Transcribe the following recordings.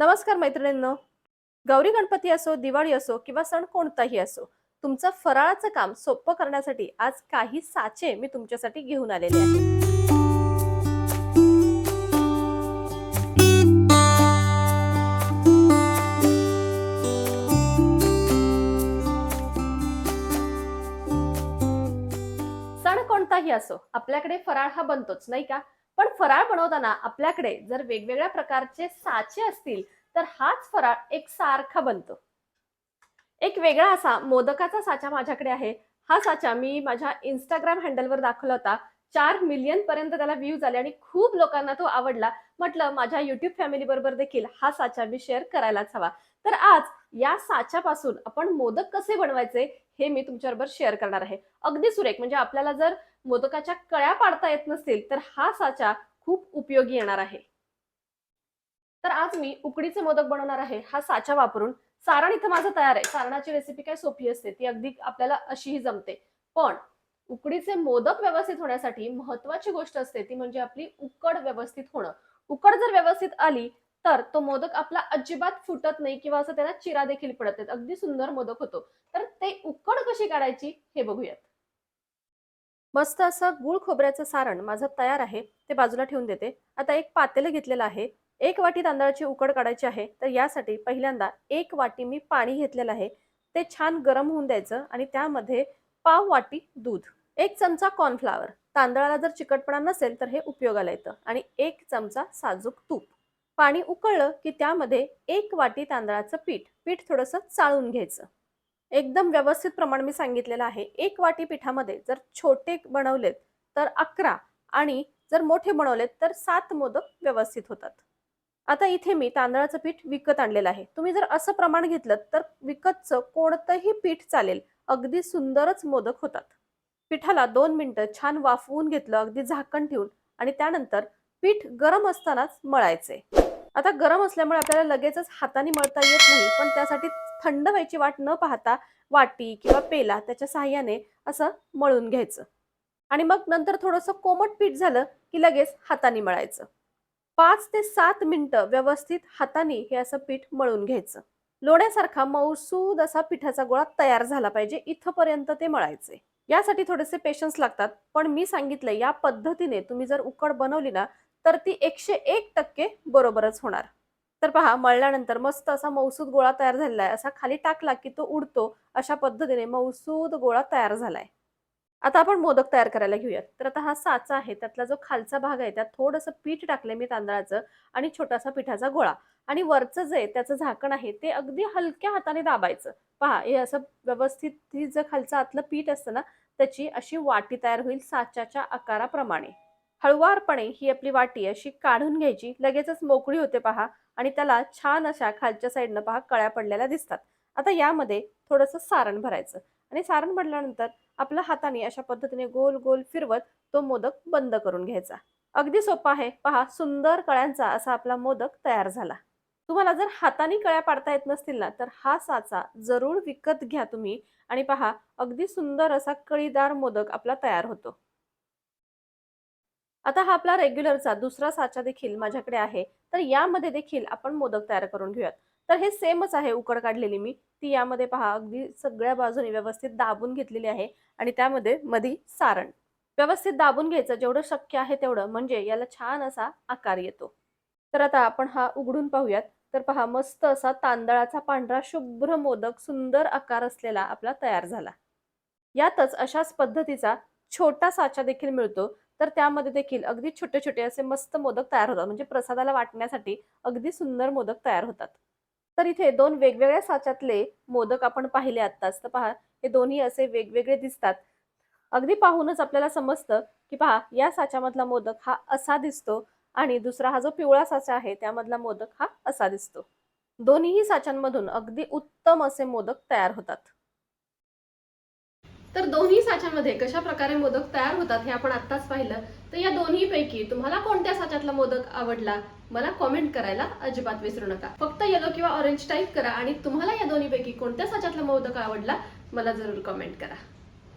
नमस्कार मैत्रिणींनो. गौरी गणपती असो दिवाळी असो किंवा सण कोणताही असो तुमचं फराळाचं काम सोपं करण्यासाठी आज काही साचे मी तुमच्यासाठी घेऊन आलेले आहे. सण कोणताही असो आपल्याकडे फराळ हा बनतोच नाही का? पण फराळ बनवताना आपल्याकडे जर वेगवेगळ्या प्रकारचे साचे असतील तर हाच फराळ एक सारखा बनतो. एक वेगळा असा मोदकाचा साचा माझ्याकडे आहे. हा साचा मी माझ्या इंस्टाग्राम हँडलवर दाखवला होता. चार मिलियन पर्यंत त्याला व्ह्यूज आले आणि खूप लोकांना तो आवडला. म्हटलं माझ्या युट्यूब फॅमिली बरोबर देखील हा साचा मी शेअर करायलाच हवा. तर आज या साच्यापासून आपण मोदक कसे बनवायचे हे मी तुमच्याबरोबर शेअर करणार आहे. अगदी सुरेख म्हणजे आपल्याला जर मोदकाच्या कळ्या पाडता येत नसतील तर हा साचा खूप उपयोगी येणार आहे. तर आज मी उकडीचे मोदक बनवणार आहे. हा साचा वापरून सारण इथं माझं तयार आहे. सारणाची रेसिपी काय सोपी असते ती अगदी आपल्याला अशीही जमते. पण उकडीचे मोदक व्यवस्थित होण्यासाठी महत्वाची गोष्ट असते ती म्हणजे आपली उकड व्यवस्थित होणं. उकड जर व्यवस्थित आली तर तो मोदक आपला अजिबात फुटत नाही किंवा असं त्याला चिरा देखील पडत नाहीत. अगदी सुंदर मोदक होतो. तर ते उकड कशी काढायची हे बघूयात. मस्त असं गुळ खोबऱ्याचं सारण माझं तयार आहे. ते बाजूला ठेवून देते. आता एक पातेलं घेतलेलं आहे. एक वाटी तांदळाची उकड काढायची आहे. तर यासाठी पहिल्यांदा एक वाटी मी पाणी घेतलेलं आहे. ते छान गरम होऊन द्यायचं आणि त्यामध्ये पाव वाटी दूध एक चमचा कॉर्नफ्लावर तांदळाला जर चिकटपणा नसेल तर हे उपयोगाला येतं. आणि एक चमचा साजूक तूप. पाणी उकळलं की त्यामध्ये एक वाटी तांदळाचं पीठ. पीठ थोडंसं चाळून घ्यायचं. एकदम व्यवस्थित प्रमाण मी सांगितलेलं आहे. एक वाटी पिठामध्ये जर छोटे बनवलेत तर अकरा आणि जर मोठे बनवलेत तर सात मोदक व्यवस्थित होतात. आता इथे मी तांदळाचं पीठ विकत आणलेलं आहे. तुम्ही जर असं प्रमाण घेतलं तर विकतचं कोणतंही पीठ चालेल. अगदी सुंदरच मोदक होतात. पिठाला दोन मिनटं छान वाफवून घेतलं अगदी झाकण ठेवून आणि त्यानंतर पीठ गरम असतानाच मळायचे. आता गरम असल्यामुळे आपल्याला लगेचच हाताने मळता येत नाही पण त्यासाठी थंड व्हायची वाट न पाहता वाटी किंवा पेला त्याच्या साह्याने असं मळून घ्यायचं. आणि मग नंतर थोडंसं कोमट पीठ झालं की लगेच हाताने मळायचं. पाच ते सात मिनटं व्यवस्थित हाताने हे असं पीठ मळून घ्यायचं. लोण्यासारखा मौसूद असा पिठाचा गोळा तयार झाला पाहिजे इथपर्यंत ते मळायचे. यासाठी थोडेसे पेशन्स लागतात पण मी सांगितलं या पद्धतीने तुम्ही जर उकड बनवली ना तर ती एकशे एक टक्के बरोबरच होणार. तर पहा मळल्यानंतर मस्त असा मौसूद गोळा तयार झालेला आहे. असा खाली टाकला की तो उडतो अशा पद्धतीने मौसूद गोळा तयार झालाय. आता आपण मोदक तयार करायला घेऊयात. तर आता हा साचा आहे. त्यातला जो खालचा भाग आहे त्यात थोडंसं पीठ टाकलंय मी तांदळाचं आणि छोटासा पिठाचा गोळा. आणि वरचं जे त्याचं झाकण आहे ते अगदी हलक्या हाताने दाबायचं. पहा हे असं व्यवस्थित ही जर खालचं आतलं पीठ असतं ना त्याची अशी वाटी तयार होईल साच्याच्या आकाराप्रमाणे. हळुवारपणे ही आपली वाटी अशी काढून घ्यायची. लगेचच मोकळी होते पहा आणि त्याला छान अशा खालच्या साईडनं पहा कळ्या पडलेल्या दिसतात. आता यामध्ये थोडंसं सारण भरायचं आणि सारण भरल्यानंतर आपल्या हाताने अशा पद्धतीने गोल गोल फिरवत तो मोदक बंद करून घ्यायचा. अगदी सोपा आहे. पहा सुंदर कळ्यांचा असा आपला मोदक तयार झाला. तुम्हाला जर हाताने कळ्या पाडता येत नसतील ना तर हा साचा जरूर विकत घ्या तुम्ही आणि पहा अगदी सुंदर असा कळीदार मोदक आपला तयार होतो. आता हा आपला रेग्युलरचा दुसरा साचा देखील माझ्याकडे आहे. तर यामध्ये देखील आपण मोदक तयार करून घेऊयात. तर हे सेमच आहे उकड काढलेली मी. ती यामध्ये पहा अगदी सगळ्या बाजूने व्यवस्थित दाबून घेतलेली आहे आणि त्यामध्ये मधी सारण. व्यवस्थित दाबून घ्यायचं जेवढं शक्य आहे तेवढं. म्हणजे याला छान असा आकार येतो. तर आता आपण हा उघडून पाहूयात. तर पहा मस्त असा तांदळाचा पांढरा शुभ्र मोदक सुंदर आकार असलेला आपला तयार झाला. यातच अशाच पद्धतीचा छोटा साचा देखील मिळतो. तर त्यामध्ये देखील अगदी छोटे छोटे असे मस्त मोदक तयार होतात. म्हणजे प्रसादाला वाटण्यासाठी अगदी सुंदर मोदक तयार होतात. तर इथे दोन वेगवेगळ्या साच्यातले मोदक आपण पाहिले आत्ताच. तर पहा हे दोन्ही असे वेगवेगळे दिसतात. अगदी पाहूनच आपल्याला समजतं की पहा या साच्यामधला मोदक हा असा दिसतो आणि दुसरा हा जो पिवळा साचा आहे त्यामधला मोदक हा असा दिसतो. दोन्हीही साच्यांमधून अगदी उत्तम असे मोदक तयार होतात. तर दोन्ही साच्यामध्ये कशा प्रकारे मोदक तयार होतात हे आपण आत्ताच पाहिलं. तर या दोन्ही पैकी तुम्हाला कोणत्या साच्यातला मोदक आवडला? मला कॉमेंट करायला अजिबात विसरू नका. फक्त येलो किंवा ऑरेंज टाईप करा आणि तुम्हाला या दोन्ही पैकी कोणत्या साच्यातला मोदक आवडला मला जरूर कमेंट करा.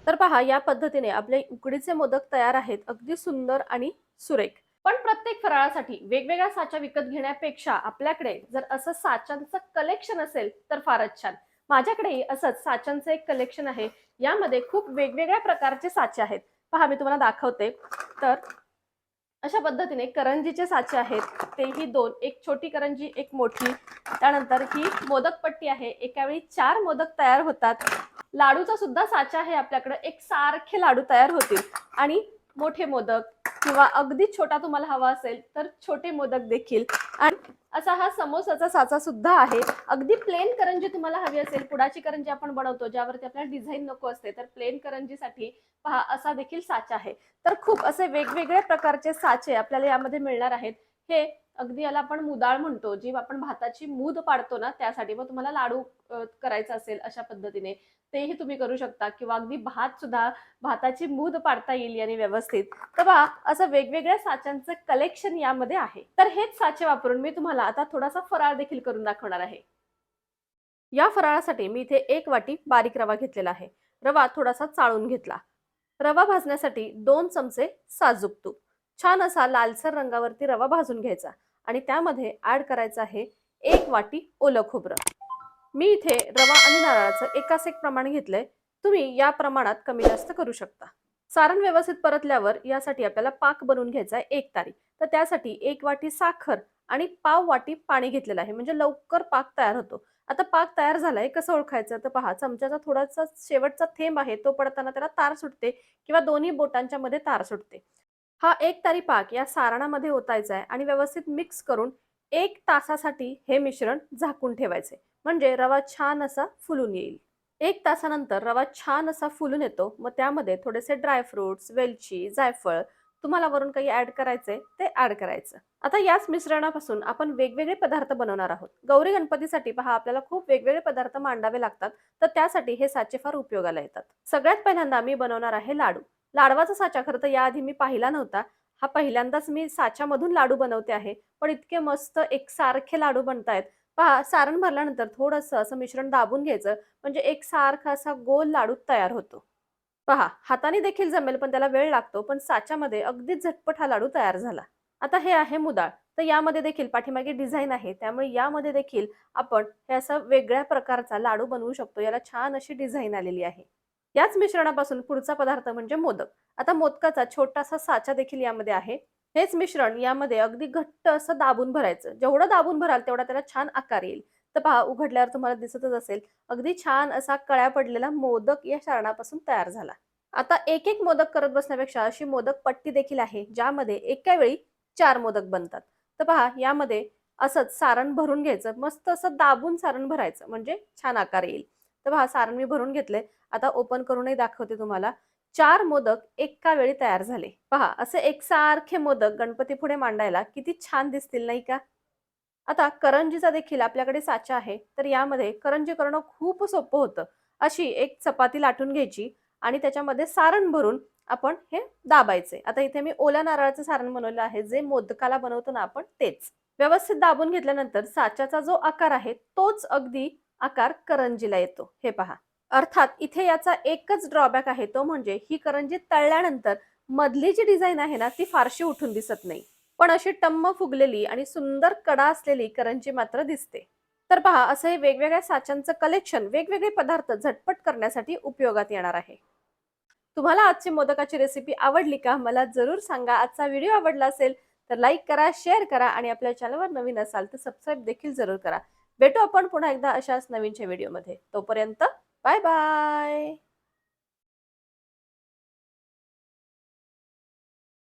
तर पहा या पद्धतीने आपले उकडीचे मोदक तयार आहेत अगदी सुंदर आणि सुरेख. पण प्रत्येक फराळासाठी वेगवेगळ्या साच्या विकत घेण्यापेक्षा आपल्याकडे जर असं साच्यांचं कलेक्शन असेल तर फारच छान. माझ्याकडेही असंच साच्यांचं एक कलेक्शन आहे. यामध्ये खूप वेगवेगळ्या प्रकारचे साचे आहेत. पहा मी तुम्हाला दाखवते. तर अशा पद्धतीने करंजीचे साचे आहेत. तेही दोन एक छोटी करंजी एक मोठी. त्यानंतर ही मोदक पट्टी आहे. एकावेळी चार मोदक तयार होतात. लाडूचा सुद्धा साचा आहे आपल्याकडे. एक सारखे लाडू तयार होतील. आणि मोठे मोदक किंवा अगदी छोटा तुम्हाला हवा असेल तर छोटे मोदक देखील. आणि असा हा समोसाचा साचा सुद्धा आहे. अगदी प्लेन करंजी तुम्हाला हवी असेल पुडाची करंजी आपण बनवतो ज्यावरती आपल्याला डिझाईन नको असते तर प्लेन करंजीसाठी पहा असा देखील साचा आहे. तर खूप असे वेगवेगळ्या प्रकारचे साचे आपल्याला यामध्ये मिळणार आहेत. हे अगदी याला आपण मुदाळ म्हणतो जी आपण भाताची मूद पाडतो ना त्यासाठी मग तुम्हाला लाडू करायचा असेल अशा पद्धतीने तेही तुम्ही करू शकता किंवा अगदी भात सुद्धा भाताची मूद पाडता येईल याने व्यवस्थित. तर पहा असं वेगवेगळ्या साच्यांचं कलेक्शन यामध्ये आहे. तर हेच साचे वापरून मी तुम्हाला आता थोडासा फराळ देखील करून दाखवणार आहे. या फराळासाठी मी इथे एक वाटी बारीक रवा घेतलेला आहे. रवा थोडासा चाळून घेतला. रवा भाजण्यासाठी दोन चमचे साजूक तूप. छान असा लालसर रंगावरती रवा भाजून घ्यायचा. आणि त्यामध्ये ऍड करायचं आहे एक वाटी ओलं खोबरं. मी इथे रवा आणि नारळाचं एकाच एक प्रमाण घेतलंय. तुम्ही या प्रमाणात कमी जास्त करू शकता. सारण व्यवस्थित परतल्यावर यासाठी आपल्याला पाक बनवून घ्यायचा आहे एक तारी. तर त्यासाठी एक वाटी साखर आणि पाव वाटी पाणी घेतलेलं आहे. म्हणजे लवकर पाक तयार होतो. आता पाक तयार झालाय कसं ओळखायचं? तर पहा चमच्याचा थोडासा शेवटचा थेंब आहे तो पडताना त्याला तार सुटते किंवा दोन्ही बोटांच्या मध्ये तार सुटते. हा एक तारी पाक या सारणामध्ये ओतायचा आहे आणि व्यवस्थित मिक्स करून एक तासासाठी हे मिश्रण झाकून ठेवायचे. म्हणजे रवा छान असा फुलून येईल. एक तासानंतर रवा छान असा फुलून येतो. मग त्यामध्ये थोडेसे ड्रायफ्रुट्स वेलची जायफळ तुम्हाला वरून काही ऍड करायचे ते ऍड करायचं. आता याच मिश्रणापासून आपण वेगवेगळे पदार्थ बनवणार आहोत. गौरी गणपतीसाठी पहा आपल्याला खूप वेगवेगळे पदार्थ मांडावे लागतात. तर त्यासाठी हे साचे फार उपयोगाला येतात. सगळ्यात पहिल्यांदा मी बनवणार आहे लाडू. लाडवाचा साचा खरं तर याआधी मी पाहिला नव्हता. हा पहिल्यांदाच मी साच्यामधून लाडू बनवते आहे. पण इतके मस्त एकसारखे लाडू बनतायत. पहा सारण भरल्यानंतर थोडंसं असं मिश्रण दाबून घ्यायचं. म्हणजे एक सारखा असा गोल लाडू तयार होतो. पहा हाताने देखील जमेल पण त्याला वेळ लागतो. पण साच्यामध्ये अगदी झटपट हा लाडू तयार झाला. आता हे आहे मुदाळ. तर यामध्ये देखील पाठीमागे डिझाईन आहे. त्यामुळे यामध्ये देखील आपण हे असा वेगळ्या प्रकारचा लाडू बनवू शकतो. याला छान अशी डिझाईन आलेली आहे. याच मिश्रणापासून पुढचा पदार्थ म्हणजे मोदक. आता मोदकाचा छोटासा साचा देखील यामध्ये आहे. हेच मिश्रण यामध्ये अगदी घट्ट असं दाबून भरायचं. जेवढं दाबून भराल तेवढा त्याला छान आकार येईल. तर पहा उघडल्यावर तुम्हाला दिसतच असेल अगदी छान असा कळ्या पडलेला मोदक या शारणापासून तयार झाला. आता एक एक मोदक करत बसण्यापेक्षा अशी मोदक पट्टी देखील आहे ज्यामध्ये एका वेळी चार मोदक बनतात. तर पहा यामध्ये असंच सारण भरून घ्यायचं मस्त असं दाबून सारण भरायचं म्हणजे छान आकार येईल. तर पहा सारण मी भरून घेतले आता ओपन करूनही दाखवते तुम्हाला. चार मोदक एका वेळी तयार झाले. पहा असे एकसारखे मोदक गणपती पुढे मांडायला किती छान दिसतील नाही का? आता करंजीचा देखील आपल्याकडे साचा आहे तर यामध्ये करंजी करणं खूप सोपं होतं. अशी एक चपाती लाटून घ्यायची आणि त्याच्यामध्ये सारण भरून आपण हे दाबायचे. आता इथे मी ओल्या नारळाचं सारण बनवलं आहे. जे मोदकाला बनवतो ना आपण तेच. व्यवस्थित दाबून घेतल्यानंतर साच्याचा जो आकार आहे तोच अगदी आकार करंजीला येतो. हे पहा. अर्थात इथे याचा एकच ड्रॉबॅक आहे तो म्हणजे ही करंजी तळल्यानंतर मधली जी डिझाईन आहे ना ती फारशी उठून दिसत नाही. पण अशी टम्म फुगलेली आणि सुंदर कडा असलेली करंजी मात्र दिसते. तर पहा असं हे वेगवेगळ्या साच्यांचं कलेक्शन वेगवेगळे पदार्थ झटपट करण्यासाठी उपयोगात येणार आहे. तुम्हाला आजची मोदकाची रेसिपी आवडली का? मला जरूर सांगा. आजचा व्हिडिओ आवडला असेल तर लाईक करा शेअर करा आणि आपल्या चॅनलवर नवीन असाल तर सबस्क्राईब देखील जरूर करा. भेटू आपण पुन्हा एकदा अशाच नवीनच्या व्हिडिओमध्ये. तोपर्यंत बाय बाय.